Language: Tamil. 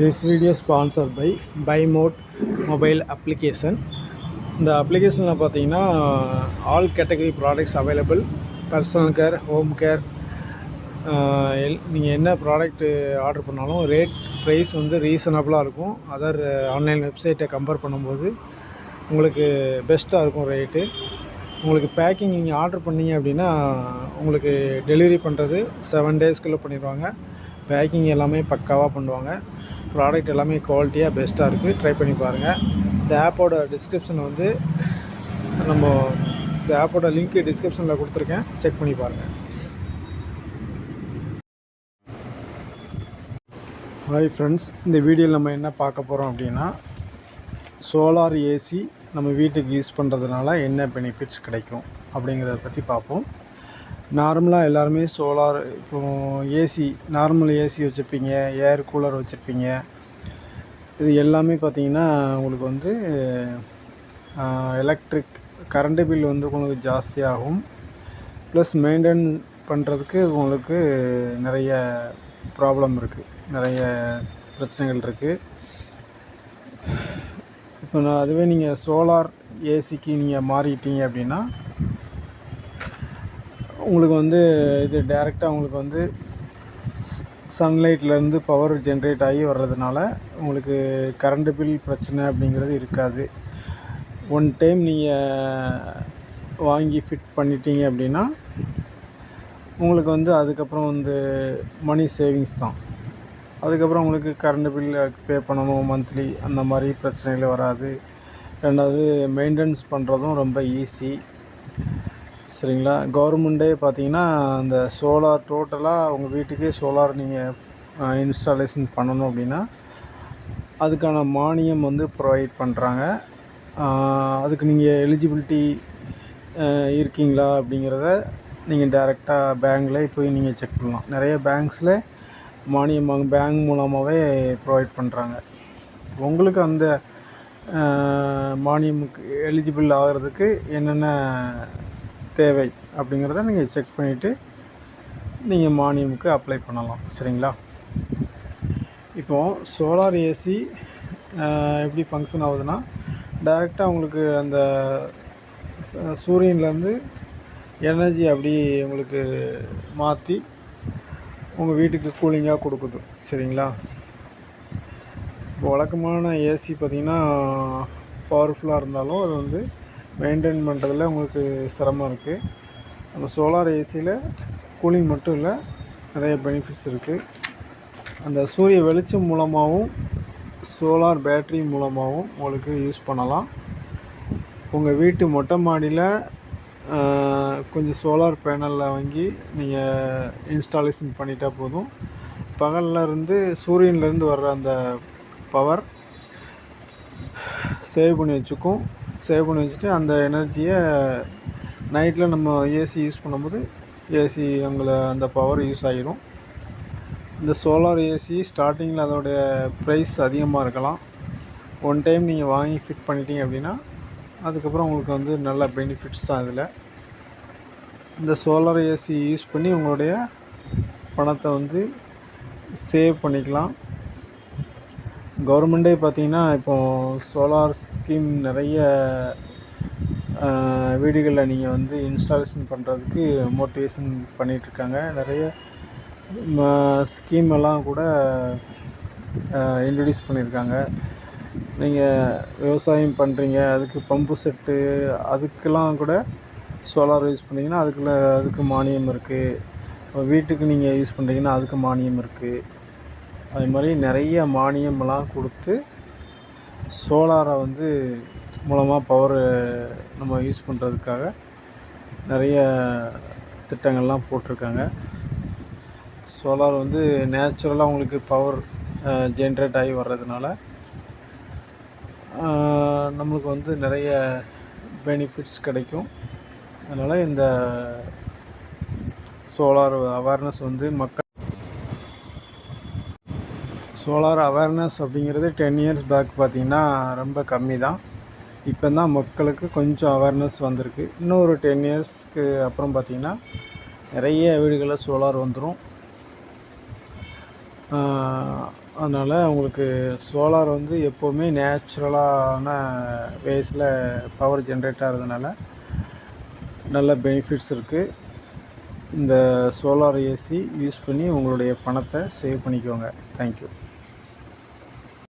This video sponsor by by mod mobile application இந்த அப்ளிகேஷனில் பார்த்தீங்கன்னா all category products available personal care home care L நீங்கள் என்ன ப்ராடக்ட்டு ஆர்டர் பண்ணாலும் ரேட் ப்ரைஸ் வந்து ரீசனபிளாக இருக்கும். அதர் ஆன்லைன் வெப்சைட்டை கம்பேர் பண்ணும்போது உங்களுக்கு பெஸ்ட்டாக இருக்கும் ரேட்டு உங்களுக்கு பேக்கிங் நீங்கள் ஆர்டர் பண்ணீங்க அப்படின்னா உங்களுக்கு டெலிவரி பண்ணுறது செவன் டேஸ்க்குள்ளே பண்ணிடுவாங்க. பேக்கிங் எல்லாமே பக்காவாக பண்ணுவாங்க. ப்ராடக்ட் எல்லாமே குவாலிட்டியாக பெஸ்ட்டாக இருக்குது ட்ரை பண்ணி பாருங்கள் இந்த ஆப்போட டிஸ்கிரிப்ஷன் வந்து நம்ம இந்த ஆப்போட லிங்க் டிஸ்கிரிப்ஷனில் கொடுத்துருக்கேன். செக் பண்ணி பாருங்கள் ஹாய் ஃப்ரெண்ட்ஸ் இந்த வீடியோவில் நம்ம என்ன பார்க்க போகிறோம் அப்படின்னா சோலார் ஏசி நம்ம வீட்டுக்கு யூஸ் பண்ணுறதுனால என்ன பெனிஃபிட்ஸ் கிடைக்கும் அப்படிங்கிறத பற்றி பார்ப்போம். நார்மலாக எல்லாருமே சோலார் இப்போ ஏசி நார்மல் ஏசி வச்சுருப்பீங்க ஏர் கூலர் வச்சுருப்பீங்க. இது எல்லாமே பார்த்தீங்கன்னா உங்களுக்கு வந்து எலக்ட்ரிக் கரண்ட்டு பில் வந்து உங்களுக்கு ஜாஸ்தியாகும். ப்ளஸ் மெயின்டைன் பண்ணுறதுக்கு உங்களுக்கு நிறைய ப்ராப்ளம் இருக்குது நிறைய பிரச்சனைகள் இருக்குது இப்போ நான் அதுவே நீங்கள் சோலார் ஏசிக்கு நீங்கள் மாறிட்டீங்க அப்படின்னா உங்களுக்கு வந்து இது டைரெக்டாக உங்களுக்கு வந்து சன்லைட்லேருந்து பவர் ஜென்ரேட் ஆகி வர்றதுனால உங்களுக்கு கரண்ட்டு பில் பிரச்சனை அப்படிங்கிறது இருக்காது. ஒன் டைம் நீங்கள் வாங்கி ஃபிட் பண்ணிட்டீங்க அப்படின்னா உங்களுக்கு வந்து அதுக்கப்புறம் வந்து மணி சேவிங்ஸ் தான். அதுக்கப்புறம் உங்களுக்கு கரண்ட் பில் பே பண்ணணும் மந்த்லி அந்த மாதிரி பிரச்சனைகள் வராது. ரெண்டாவது மெயின்டெனன்ஸ் பண்ணுறதும் ரொம்ப ஈஸி சரிங்களா? கவர்மெண்ட்டே பார்த்தீங்கன்னா அந்த சோலார் டோட்டலாக உங்கள் வீட்டுக்கே சோலார் நீங்கள் இன்ஸ்டாலேஷன் பண்ணணும் அப்படின்னா அதுக்கான மானியம் வந்து ப்ரொவைட் பண்ணுறாங்க அதுக்கு நீங்கள் எலிஜிபிலிட்டி இருக்கீங்களா அப்படிங்கிறத நீங்கள் டேரெக்டாக பேங்க்கில் போய் நீங்கள் செக் பண்ணலாம். நிறைய பேங்க்ஸில் மானியம் வாங்க பேங்க் மூலமாகவே ப்ரொவைட் பண்ணுறாங்க உங்களுக்கு அந்த மானியமுக்கு எலிஜிபிள் ஆகிறதுக்கு என்னென்ன தேவை அப்படிங்கிறத நீங்கள் செக் பண்ணிவிட்டு நீங்கள் மானியமுக்கு அப்ளை பண்ணலாம். சரிங்களா? இப்போது சோலார் ஏசி எப்படி ஃபங்க்ஷன் ஆகுதுன்னா டைரெக்டாக உங்களுக்கு அந்த சூரியன்லேருந்து எனர்ஜி அப்படி உங்களுக்கு மாற்றி உங்கள் வீட்டுக்கு கூலிங்காக கொடுக்குது. சரிங்களா? இப்போ வழக்கமான ஏசி பார்த்திங்கன்னா பவர்ஃபுல்லாக இருந்தாலும் அது வந்து மெயின்டைன் பண்ணுறதுல உங்களுக்கு சிரமம் இருக்குது நம்ம சோலார் ஏசியில் கூலிங் மட்டும் இல்லை நிறைய பெனிஃபிட்ஸ் இருக்குது அந்த சூரிய வெளிச்சம் மூலமாகவும் சோலார் பேட்ரி மூலமாகவும் உங்களுக்கு யூஸ் பண்ணலாம். உங்கள் வீட்டு மொட்டை மாடியில் கொஞ்சம் சோலார் பேனலில் வாங்கி நீங்கள் இன்ஸ்டாலேஷன் பண்ணிட்டா போதும். பகலில் இருந்து சூரியன்லேருந்து வர்ற அந்த பவர் சேவ் பண்ணி வச்சுக்கும். சேவ் பண்ணி வச்சுட்டு அந்த எனர்ஜியை நைட்டில் நம்ம ஏசி யூஸ் பண்ணும்போது ஏசி நம்மள அந்த பவர் யூஸ் ஆகிடும். இந்த சோலார் ஏசி ஸ்டார்டிங்கில் அதோடைய ப்ரைஸ் அதிகமாக இருக்கலாம். ஒன் டைம் நீங்கள் வாங்கி ஃபிட் பண்ணிட்டீங்க அப்படின்னா அதுக்கப்புறம் உங்களுக்கு வந்து நல்ல பெனிஃபிட்ஸ் தான் இதில். இந்த சோலார் ஏசி யூஸ் பண்ணி உங்களுடைய பணத்தை வந்து சேவ் பண்ணிக்கலாம். கவர்மெண்ட்டே பார்த்தீங்கன்னா இப்போது சோலார் ஸ்கீம் நிறைய வீடுகளில் நீங்கள் வந்து இன்ஸ்டாலேஷன் பண்ணுறதுக்கு மோட்டிவேஷன் பண்ணிகிட்ருக்காங்க. நிறைய ஸ்கீம் எல்லாம் கூட இன்ட்ரடியூஸ் பண்ணியிருக்காங்க. நீங்கள் விவசாயம் பண்ணுறீங்க அதுக்கு பம்பு செட்டு அதுக்கெல்லாம் கூட சோலார் யூஸ் பண்ணிங்கன்னா அதுக்குள்ள அதுக்கு மானியம் இருக்குது வீட்டுக்கு நீங்கள் யூஸ் பண்ணுறீங்கன்னா அதுக்கு மானியம் இருக்குது அது மாதிரி நிறைய மானியமெல்லாம் கொடுத்து சோலாரை வந்து மூலமாக பவர் நம்ம யூஸ் பண்ணுறதுக்காக நிறைய திட்டங்கள்லாம் போட்டிருக்காங்க. சோலார் வந்து நேச்சுரலாக உங்களுக்கு பவர் ஜென்ரேட் ஆகி வர்றதுனால நம்மளுக்கு வந்து நிறைய பெனிஃபிட்ஸ் கிடைக்கும். அதனால் இந்த சோலார் அவேர்னஸ் வந்து மக்கள் சோலார் அவேர்னஸ் அப்படிங்கிறது டென் இயர்ஸ் பேக் பார்த்திங்கன்னா ரொம்ப கம்மி தான் இப்போ தான் மக்களுக்கு கொஞ்சம் அவேர்னஸ் வந்திருக்கு. இன்னும் ஒரு டென் இயர்ஸ்க்கு அப்புறம் பார்த்திங்கன்னா நிறைய வீடுகளில் சோலார் வந்துடும் அதனால் உங்களுக்கு சோலார் வந்து எப்போவுமே நேச்சுரலான வேஸில் பவர் ஜென்ரேட் ஆகிறதுனால நல்ல பெனிஃபிட்ஸ் இருக்குது இந்த சோலார் ஏசி யூஸ் பண்ணி உங்களுடைய பணத்தை சேவ் பண்ணிக்கோங்க. தேங்க்யூ